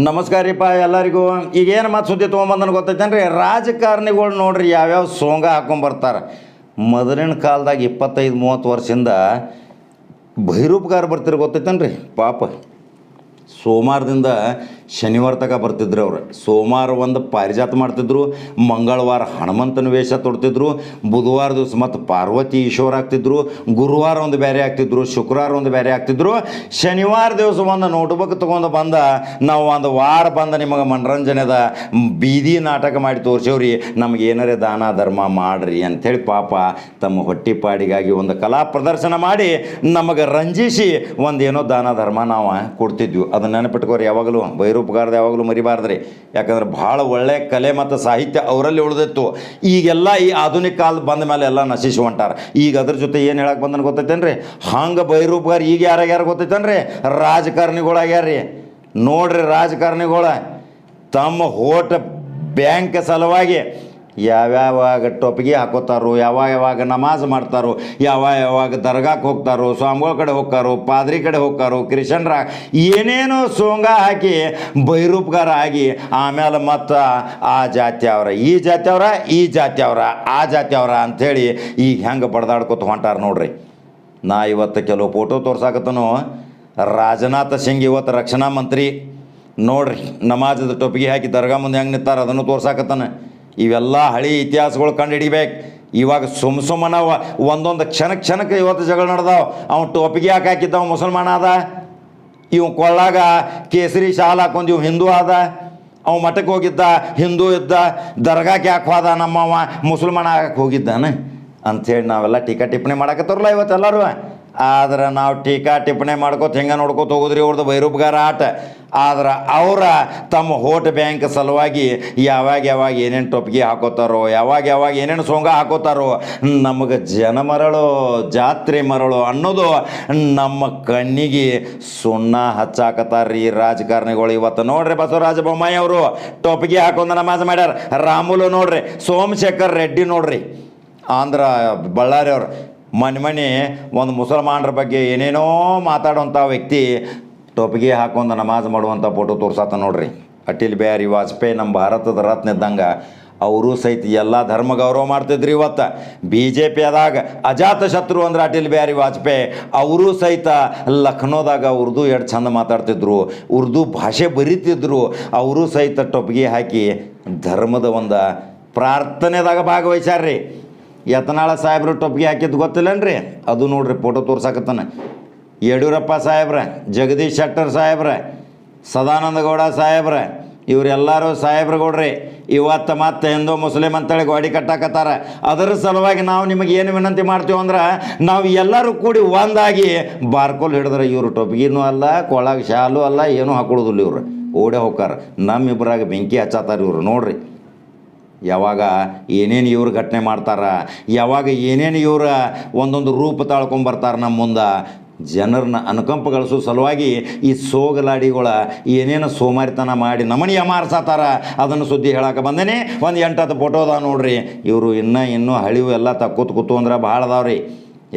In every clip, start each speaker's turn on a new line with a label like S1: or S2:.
S1: ನಮಸ್ಕಾರ ರೀಪ ಎಲ್ಲರಿಗೂ. ಈಗ ಏನು ಮಾತು ಸುದ್ದಿ ತೊಗೊಂಬಂದನ ಗೊತ್ತೈತೇನ್ರಿ? ರಾಜಕಾರಣಿಗಳು ನೋಡ್ರಿ ಯಾವ್ಯಾವ ಸೋಂಗ ಹಾಕೊಂಬರ್ತಾರೆ. ಮೊದಲಿನ ಕಾಲದಾಗ ಇಪ್ಪತ್ತೈದು, ಮೂವತ್ತು ವರ್ಷದಿಂದ ಭೈರೂಪಗಾರ ಬರ್ತಿರ ಗೊತ್ತೈತೇನ್ರಿ? ಪಾಪ. ಸೋಮವಾರದಿಂದ ಶನಿವಾರ ತಗ ಬರ್ತಿದ್ರು ಅವ್ರು. ಸೋಮವಾರ ಒಂದು ಪಾರಿಜಾತ ಮಾಡ್ತಿದ್ರು, ಮಂಗಳವಾರ ಹನುಮಂತನ ವೇಷ ತೊಡ್ತಿದ್ರು, ಬುಧವಾರ ದಿವಸ ಮತ್ತು ಪಾರ್ವತಿ ಈಶ್ವರ ಆಗ್ತಿದ್ರು, ಗುರುವಾರ ಒಂದು ಬೇರೆ ಆಗ್ತಿದ್ರು, ಶುಕ್ರವಾರ ಒಂದು ಬೇರೆ ಆಗ್ತಿದ್ರು. ಶನಿವಾರ ದಿವಸ ಒಂದು ನೋಟ್ಬುಕ್ ತೊಗೊಂಡು ಬಂದ, ನಾವು ಒಂದು ವಾರ ಬಂದ ನಿಮಗೆ ಮನರಂಜನೆದ ಬೀದಿ ನಾಟಕ ಮಾಡಿ ತೋರ್ಸೇವ್ರಿ, ನಮ್ಗೆ ಏನಾರೇ ದಾನ ಧರ್ಮ ಮಾಡ್ರಿ ಅಂಥೇಳಿ ಪಾಪ ತಮ್ಮ ಹೊಟ್ಟಿಪಾಡಿಗಾಗಿ ಒಂದು ಕಲಾ ಪ್ರದರ್ಶನ ಮಾಡಿ ನಮಗೆ ರಂಜಿಸಿ ಒಂದೇನೋ ದಾನ ಧರ್ಮ ನಾವು ಕೊಡ್ತಿದ್ವಿ. ಅದನ್ನ ನೆನಪಿಟ್ಕೋರಿ ಯಾವಾಗಲೂ ಬೈರೂಪಗಾರದ ಯಾವಾಗಲೂ ಮರಿಬಾರ್ದ್ರಿ. ಯಾಕಂದ್ರೆ ಭಾಳ ಒಳ್ಳೆ ಕಲೆ ಮತ್ತು ಸಾಹಿತ್ಯ ಅವರಲ್ಲಿ ಉಳಿದಿತ್ತು. ಈಗೆಲ್ಲ ಈ ಆಧುನಿಕ ಕಾಲ ಬಂದ ಮೇಲೆ ಎಲ್ಲ ನಶಿಸಿ ಹೊಂಟಾರ ಈಗ ಅದ್ರ ಜೊತೆ ಏನು ಹೇಳಕ್ಕೆ ಬಂದನ ಗೊತ್ತೈತೇನ್ರಿ? ಹಂಗೆ ಬೈರೂಪಗಾರ ಈಗ ಯಾರ್ಯಾರು ಗೊತ್ತೈತೇನ್ರಿ? ರಾಜಕಾರಣಿಗಳಾಗ್ಯಾರ್ರಿ. ನೋಡ್ರಿ ರಾಜಕಾರಣಿಗಳ. ತಮ್ಮ ಹೋಟ ಬ್ಯಾಂಕ್ ಸಲುವಾಗಿ ಯಾವ್ಯಾವಾಗ ಟೊಪ್ಪಿಗೆ ಹಾಕೋತಾರೋ, ಯಾವಾಗ ಯಾವಾಗ ನಮಾಜ್ ಮಾಡ್ತಾರೋ ಯಾವ ಯಾವಾಗ ದರ್ಗಾಕ್ಕೆ ಹೋಗ್ತಾರೋ, ಸ್ವಾಮಿಗಳ ಕಡೆ ಹೋಗ್ತಾರೋ, ಪಾದ್ರಿ ಕಡೆ ಹೋಗ್ತಾರೋ ಕ್ರಿಶನ್ರ ಏನೇನೋ ಸೋಂಗ ಹಾಕಿ ಬೈರೂಪ್ಗಾರ ಆಗಿ ಆಮೇಲೆ ಮತ್ತು ಆ ಜಾತಿ ಅವ್ರ, ಈ ಜಾತಿ ಅವ್ರ, ಈ ಜಾತಿ ಅವ್ರ, ಆ ಜಾತಿ ಅವ್ರ ಅಂಥೇಳಿ ಈಗ ಹೆಂಗೆ ಬಡ್ದಾಡ್ಕೊತ ಹೊಂಟಾರ ನೋಡ್ರಿ. ನಾ ಇವತ್ತು ಕೆಲವು ಫೋಟೋ ತೋರ್ಸಾಕತ್ತನು. ರಾಜನಾಥ ಸಿಂಗ್ ಇವತ್ತು ರಕ್ಷಣಾ ಮಂತ್ರಿ. ನೋಡ್ರಿ, ನಮಾಜದ ಟೊಪ್ಪಿಗೆ ಹಾಕಿ ದರ್ಗಾ ಮುಂದೆ ಹೆಂಗೆ ನಿಂತಾರ ಅದನ್ನು ತೋರ್ಸಾಕತ್ತಾನ. ಇವೆಲ್ಲ ಹಳೆ ಇತಿಹಾಸಗಳು ಕಂಡು ಹಿಡಿಬೇಕು. ಇವಾಗ ಸುಮ್ ಸುಮ್ಮನ ಒಂದೊಂದು ಕ್ಷಣ ಕ್ಷಣಕ್ಕೆ ಇವತ್ತು ಜಗಳ ನಡೆದಾವ. ಅವ್ನು ಟೋಪಿಗೆ ಯಾಕೆ ಹಾಕಿದ್ದವ ಮುಸಲ್ಮಾನ ಅದ ಇವ್ ಕೊಳ್ಳಾಗ ಕೇಸರಿ ಶಾಲ್ ಹಾಕೊಂಡು ಇವ್ ಹಿಂದೂ ಆದ. ಅವ ಮಠಕ್ಕೆ ಹೋಗಿದ್ದ, ಹಿಂದೂ ಇದ್ದ. ದರ್ಗಾಕ್ಕೆ ಯಾಕೆ ಹೋದ? ನಮ್ಮವ ಮುಸಲ್ಮಾನ ಆಗಕ್ಕೆ ಹೋಗಿದ್ದಾನೆ. ಅಂಥೇಳಿ ನಾವೆಲ್ಲ ಟೀಕಾ ಟಿಪ್ಪಣಿ ಮಾಡಕತ್ತಾರಲ್ಲ ಇವತ್ತೆಲ್ಲರೂ. ಆದ್ರೆ ನಾವು ಟೀಕಾ ಟಿಪ್ಪಣಿ ಮಾಡ್ಕೋತ ಹೆಂಗ ನೋಡ್ಕೋತ ಹೋಗುದ್ರಿ ಅವ್ರದ್ದು ಬೈರೂಪ್ಗಾರ ಆಟ. ಆದ್ರೆ ಅವರ ತಮ್ಮ ಹೋಟ್ ಬ್ಯಾಂಕ್ ಸಲುವಾಗಿ ಯಾವಾಗ ಯಾವಾಗ ಏನೇನು ಟೊಪ್ಗಿ ಹಾಕೋತಾರೋ, ಯಾವಾಗ ಯಾವಾಗ ಏನೇನು ಸೊಂಗ ಹಾಕೋತಾರೋ, ನಮಗೆ ಜನ ಮರಳು, ಜಾತ್ರೆ ಮರಳು ಅನ್ನೋದು ನಮ್ಮ ಕಣ್ಣಿಗೆ ಸುಣ್ಣ ಹಚ್ಚಾಕತ್ತಾರ್ರಿ ರಾಜಕಾರಣಿಗಳು ಇವತ್ತು. ನೋಡ್ರಿ ಬಸವರಾಜ ಬೊಮ್ಮಾಯಿ ಅವರು ಟೊಪ್ಗಿ ಹಾಕೊಂಡು ನಮಾಜ್ ಮಾಡ್ಯಾರ. ರಾಮುಲು ನೋಡ್ರಿ, ಸೋಮಶೇಖರ್ ರೆಡ್ಡಿ ನೋಡ್ರಿ. ಆಂಧ್ರ ಬಳ್ಳಾರಿ ಅವ್ರು. ಮನೆ ಮನೆ ಒಂದು ಮುಸಲ್ಮಾನರ ಬಗ್ಗೆ ಏನೇನೋ ಮಾತಾಡುವಂಥ ವ್ಯಕ್ತಿ ಟೊಪ್ಪಿಗೆ ಹಾಕೊಂಡು ನಮಾಜ್ ಮಾಡುವಂಥ ಫೋಟೋ ತೋರ್ಸತ್ತ ನೋಡ್ರಿ. ಅಟಿಲ್ ಬಿಹಾರಿ ವಾಜಪೇಯಿ ನಮ್ಮ ಭಾರತದ ರತ್ನ ಇದ್ದಂಗೆ ಅವರು ಸಹಿತ ಎಲ್ಲ ಧರ್ಮ ಗೌರವ ಮಾಡ್ತಿದ್ರು ಇವತ್ತು. ಬಿ ಜೆ ಪಿ ಆದಾಗ ಅಜಾತ ಶತ್ರು ಅಂದ್ರೆ ಅಟಲ್ ಬಿಹಾರಿ ವಾಜಪೇಯಿ. ಅವರು ಸಹಿತ ಲಕ್ನೋದಾಗ ಉರ್ದು ಎಷ್ಟು ಚಂದ ಮಾತಾಡ್ತಿದ್ರು, ಉರ್ದು ಭಾಷೆ ಬರೀತಿದ್ರು. ಅವರು ಸಹಿತ ಟೊಪ್ಪಿಗೆ ಹಾಕಿ ಧರ್ಮದ ಒಂದು ಪ್ರಾರ್ಥನೆದಾಗ ಭಾಗವಹಿಸ್ಯಾರ್ರಿ. ಯತ್ನಾಳ ಸಾಹೇಬ್ರು ಟೊಪ್ಪಿಗೆ ಹಾಕಿದ್ದು ಗೊತ್ತಿಲ್ಲನ್ರಿ? ಅದು ನೋಡ್ರಿ ಫೋಟೋ ತೋರ್ಸಾಕತ್ತಾನ. ಯಡಿಯೂರಪ್ಪ ಸಾಹೇಬ್ರ, ಜಗದೀಶ್ ಶೆಟ್ಟರ್ ಸಾಹೇಬ್ರ, ಸದಾನಂದ ಗೌಡ ಸಾಹೇಬ್ರ, ಇವರೆಲ್ಲರೂ ಸಾಹೇಬ್ರುಗೌಡ್ರಿ ಇವತ್ತು ಮತ್ತೆ ಹಿಂದೂ ಮುಸ್ಲಿಂ ಅಂತೇಳಿ ಗೋಡಿ ಕಟ್ಟಾಕತ್ತಾರ. ಅದರ ಸಲುವಾಗಿ ನಾವು ನಿಮಗೆ ಏನು ವಿನಂತಿ ಮಾಡ್ತೀವಿ ಅಂದ್ರೆ, ನಾವು ಎಲ್ಲರೂ ಕೂಡಿ ಒಂದಾಗಿ ಬಾರ್ಕೋಲ್ ಹಿಡಿದ್ರೆ ಇವರು ಟೊಪ್ಗಿನೂ ಅಲ್ಲ, ಕೊಳಗೆ ಶಾಲು ಅಲ್ಲ, ಏನೂ ಹಾಕೊಳ್ಳೋದಿಲ್ಲ ಇವರು. ಓಡೇ ಹೋಗ್ತಾರೆ ನಮ್ಮಿಬ್ಬರಾಗ ಬೆಂಕಿ ಹಚ್ಚಾತಾರ ಇವರು, ನೋಡ್ರಿ. ಯಾವಾಗ ಏನೇನು ಇವ್ರು ಘಟನೆ ಮಾಡ್ತಾರ, ಯಾವಾಗ ಏನೇನು ಇವ್ರ ಒಂದೊಂದು ರೂಪ ತಾಳ್ಕೊಂಬರ್ತಾರೆ ನಮ್ಮ ಮುಂದೆ ಜನರನ್ನ ಅನುಕಂಪ ಗಳಿಸೋ ಸಲುವಾಗಿ ಈ ಸೋಗಲಾಡಿಗಳ ಏನೇನು ಸೋಮಾರಿತನ ಮಾಡಿ ನಮನಿ ಅಮಾರ್ಸತ್ತಾರ ಅದನ್ನು ಸುದ್ದಿ ಹೇಳಕ್ಕೆ ಬಂದೇನೆ. ಒಂದು ಎಂಟತ್ತು ಫೋಟೋ ಅದಾವ ನೋಡ್ರಿ. ಇವರು ಇನ್ನೂ ಇನ್ನೂ ಹಳಿವು ಎಲ್ಲ ತಕ್ಕೂತ್ ಕೂತು ಅಂದ್ರೆ ಭಾಳ ಅದಾವ್ರಿ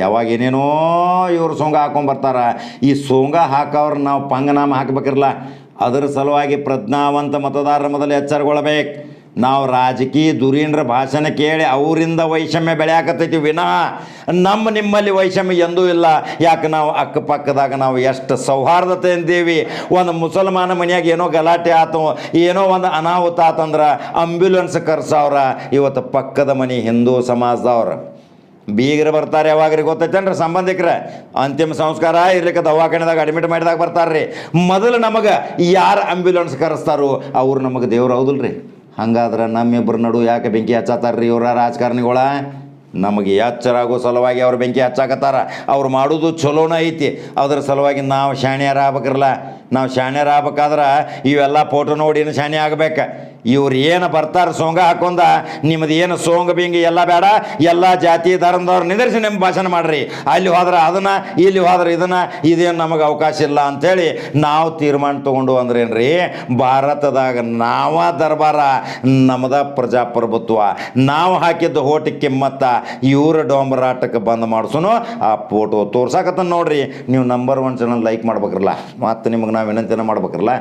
S1: ಯಾವಾಗ ಏನೇನೋ ಇವ್ರು ಸೋಂಗ ಹಾಕೊಂಬರ್ತಾರ ಈ ಸೋಂಗ ಹಾಕೋರು ನಾವು ಪಂಗನಾಮ ಹಾಕ್ಬೇಕಿರಲ್ಲ ಅದರ ಸಲುವಾಗಿ ಪ್ರಜ್ಞಾವಂತ ಮತದಾರರ ಮೊದಲು ಎಚ್ಚರಗೊಳ್ಳಬೇಕು ನಾವು ರಾಜಕೀಯ ದುರೀಂದ್ರ ಭಾಷಣ ಕೇಳಿ ಅವರಿಂದ ವೈಷಮ್ಯ ಬೆಳೆಯಾಕತ್ತೈತಿ ವಿನಃ ನಮ್ಮ ನಿಮ್ಮಲ್ಲಿ ವೈಷಮ್ಯ ಎಂದೂ ಇಲ್ಲ. ಯಾಕೆ ನಾವು ಅಕ್ಕಪಕ್ಕದಾಗ ನಾವು ಎಷ್ಟು ಸೌಹಾರ್ದತೆ ಅಂದೇವಿ ಒಂದು ಮುಸಲ್ಮಾನ ಮನೆಯಾಗ ಏನೋ ಗಲಾಟೆ ಆತು, ಏನೋ ಒಂದು ಅನಾಹುತ ಆತಂದ್ರೆ ಅಂಬ್ಯುಲೆನ್ಸ್ ಕರ್ಸವ್ರ. ಇವತ್ತು ಪಕ್ಕದ ಮನೆ ಹಿಂದೂ ಸಮಾಜದವ್ರು. ಬೀಗರು ಬರ್ತಾರೆ ಯಾವಾಗ್ರಿ ಗೊತ್ತೈತೇನ್ರಿ ಸಂಬಂಧಿಕರ? ಅಂತಿಮ ಸಂಸ್ಕಾರ ಇರ್ಲಿಕ್ಕೆ ದವಾಖಾನೆದಾಗ ಅಡ್ಮಿಟ್ ಮಾಡಿದಾಗ ಬರ್ತಾರ್ರಿ. ಮೊದಲು ನಮಗೆ ಯಾರು ಆಂಬ್ಯುಲೆನ್ಸ್ ಕರೆಸ್ತಾರೋ ಅವ್ರು ನಮಗೆ ದೇವ್ರು ಹೌದಿಲ್ರಿ. ಹಂಗಾದ್ರೆ ನಮ್ಮಿಬ್ಬರ ನಡು ಯಾಕೆ ಬೆಂಕಿ ಹಚ್ಚಾತಾರ್ರಿ ಇವರ ರಾಜಕಾರಣಿಗಳ? ನಮಗೆ ಎಚ್ಚರಾಗೋ ಸಲುವಾಗಿ ಅವ್ರು ಬೆಂಕಿ ಹಚ್ಚಾಕತ್ತಾರ. ಅವ್ರು ಮಾಡೋದು ಚಲೋನ ಐತಿ. ಅದ್ರ ಸಲುವಾಗಿ ನಾವು ಶಾಣ್ಯಾರ ಆಗ್ಬೇಕ್ರಲ್ಲ ನಾವು ಶಾಣ್ಯಾರ ಆಗ್ಬೇಕಾದ್ರೆ ಇವೆಲ್ಲ ಫೋಟೋ ನೋಡಿನ ಶಾಣೆ ಆಗ್ಬೇಕು. ಇವ್ರು ಏನು ಬರ್ತಾರೆ ಸೋಂಗ ಹಾಕೊಂಡ ನಿಮ್ಮದು ಏನು ಸೋಂಗ ಬಿಂಗಿ ಎಲ್ಲ ಬೇಡ, ಎಲ್ಲ ಜಾತಿ ಧರ್ಮದವ್ರು ನಿಂದಿರಿಸಿ ನಿಮ್ಮ ಭಾಷಣ ಮಾಡ್ರಿ. ಅಲ್ಲಿ ಹೋದ್ರೆ ಅದನ್ನ, ಇಲ್ಲಿ ಹೋದ್ರೆ ಇದನ್ನ, ಇದೇನು ನಮಗೆ ಅವಕಾಶ ಇಲ್ಲ ಅಂಥೇಳಿ ನಾವು ತೀರ್ಮಾನ ತೊಗೊಂಡು ಅಂದ್ರೇನ್ರಿ, ಭಾರತದಾಗ ನಾವ ದರ್ಬಾರ ನಮ್ಮದ ಪ್ರಜಾಪ್ರಭುತ್ವ. ನಾವು ಹಾಕಿದ್ದು ಹೋಟಿ ಕಿಮ್ಮತ್ತ ಇವರು ಡೋಂಬರಾಟಕ್ಕೆ ಬಂದ್ ಮಾಡಿಸೋನು ಆ ಫೋಟೋ ತೋರ್ಸಾಕತ್ತ ನೋಡ್ರಿ. ನೀವು ನಂಬರ್ ಒನ್ ಚಾನಲ್ ಲೈಕ್ ಮಾಡ್ಬೇಕ್ರಲ್ಲ, ಮತ್ತು ನಿಮಗೆ ನಾವು ವಿನಂತಿನ ಮಾಡ್ಬೇಕ್ರಲ್ಲ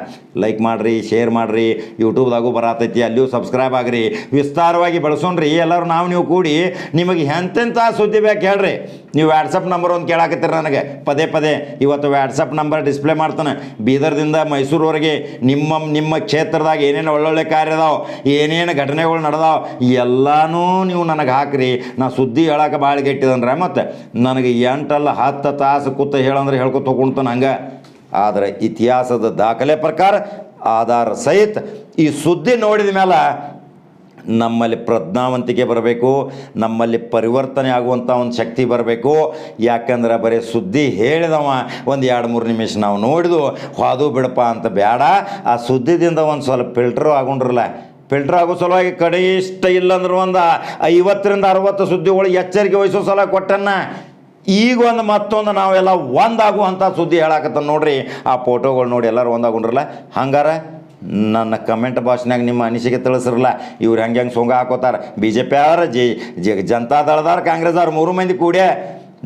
S1: ಲೈಕ್ ಮಾಡಿರಿ ಶೇರ್ ಮಾಡಿರಿ ಯೂಟ್ಯೂಬ್ದಾಗೂ ಬರತೈತಿ ಅಲ್ಲಿಯೂ ಸಬ್ಸ್ಕ್ರೈಬ್ ಆಗ್ರಿ. ವಿಸ್ತಾರವಾಗಿ ಬಳಸೋಣ್ರಿ. ಎಲ್ಲರೂ ನಾವು, ನೀವು ಕೂಡಿ ನಿಮಗೆ ಎಂತೆಂಥ ಸುದ್ದಿ ಬೇಕು ಹೇಳ್ರಿ. ನೀವು ವ್ಯಾಟ್ಸಪ್ ನಂಬರ್ ಒಂದು ಕೇಳಾಕತ್ತೀರಿ ನನಗೆ. ಪದೇ ಪದೇ ಇವತ್ತು ವ್ಯಾಟ್ಸಪ್ ನಂಬರ್ ಡಿಸ್ಪ್ಲೇ ಮಾಡ್ತಾನೆ. ಬೀದರ್ದಿಂದ ಮೈಸೂರವರೆಗೆ ನಿಮ್ಮ ನಿಮ್ಮ ಕ್ಷೇತ್ರದಾಗ ಏನೇನು ಒಳ್ಳೊಳ್ಳೆ ಕಾರ್ಯ ಅದಾವೆ, ಏನೇನು ಘಟನೆಗಳು ನಡೆದಾವ, ಎಲ್ಲನೂ ನೀವು ನನಗೆ ಹಾಕ್ರಿ. ನಾ ಸುದ್ದಿ ಹೇಳಕ್ಕೆ ಭಾಳ ಗೆಟ್ಟಿದನ್ರ. ಮತ್ತು ನನಗೆ ಎಂಟಲ್ಲ ಹತ್ತು ತಾಸು ಕೂತ ಹೇಳಂದ್ರೆ ಹೇಳ್ಕೊತ ತೊಗೊಳ್ತಾನೆ ಹಂಗೆ. ಆದರೆ ಇತಿಹಾಸದ ದಾಖಲೆ ಪ್ರಕಾರ ಆಧಾರ ಸಹಿತ ಈ ಸುದ್ದಿ ನೋಡಿದ ಮೇಲೆ ನಮ್ಮಲ್ಲಿ ಪ್ರಜ್ಞಾವಂತಿಕೆ ಬರಬೇಕು, ನಮ್ಮಲ್ಲಿ ಪರಿವರ್ತನೆ ಆಗುವಂಥ ಒಂದು ಶಕ್ತಿ ಬರಬೇಕು. ಯಾಕಂದ್ರೆ ಬರೀ ಸುದ್ದಿ ಹೇಳಿದವ ಒಂದು ಎರಡು ಮೂರು ನಿಮಿಷ ನಾವು ನೋಡಿದು ಹಾದು ಬಿಡಪ್ಪ ಅಂತ ಬೇಡ ಆ ಸುದ್ದಿದಿಂದ ಒಂದು ಸ್ವಲ್ಪ ಫಿಲ್ಟ್ರು ಆಗೊಂಡ್ರಲ್ಲ, ಫಿಲ್ಟರ್ ಆಗೋ ಸಲುವಾಗಿ ಕನಿಷ್ಠ ಇಲ್ಲಂದ್ರೆ ಒಂದು ಐವತ್ತರಿಂದ ಅರವತ್ತು ಸುದ್ದಿಗಳು ಎಚ್ಚರಿಕೆ ವಹಿಸೋ ಸಲ ಕೊಟ್ಟನ್ನ. ಈಗ ಒಂದು ಮತ್ತೊಂದು ನಾವೆಲ್ಲ ಒಂದಾಗುವಂಥ ಸುದ್ದಿ ಹೇಳಾಕತ್ತ ನೋಡ್ರಿ. ಆ ಫೋಟೋಗಳು ನೋಡಿ ಎಲ್ಲರೂ ಒಂದಾಗೊಂಡ್ರಲ್ಲ? ಹಂಗಾರ ನನ್ನ ಕಮೆಂಟ್ ಭಾಷೆನಾಗ ನಿಮ್ಮ ಅನಿಸಿಕೆ ತಿಳಿಸ್ರಲ್ಲ. ಇವ್ರು ಹೆಂಗೆ ಹೆಂಗೆ ಸೊಂಗ ಹಾಕೋತಾರೆ? ಬಿ ಜೆ ಪಿ ಅವ್ರ, ಜೆ ಜೆ ಜನತಾದಳದಾರ ಕಾಂಗ್ರೆಸ್ ಅವ್ರು ಮೂರು ಮಂದಿ ಕೂಡ್ಯ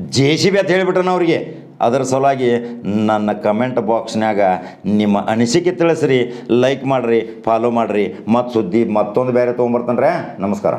S1: ಜೆ ಸಿ ಬಿ ಅಂತ ಹೇಳಿಬಿಟ್ರನ ಅವ್ರಿಗೆ. ಅದರ ಸಲುವಾಗಿ ನನ್ನ ಕಮೆಂಟ್ ಬಾಕ್ಸ್ನಾಗ ನಿಮ್ಮ ಅನಿಸಿಕೆ ತಿಳಿಸ್ರಿ ಲೈಕ್ ಮಾಡಿರಿ ಫಾಲೋ ಮಾಡಿರಿ. ಮತ್ತು ಸುದ್ದಿ ಮತ್ತೊಂದು ಬೇರೆ ತೊಗೊಂಬರ್ತಾನೆ ನಮಸ್ಕಾರ.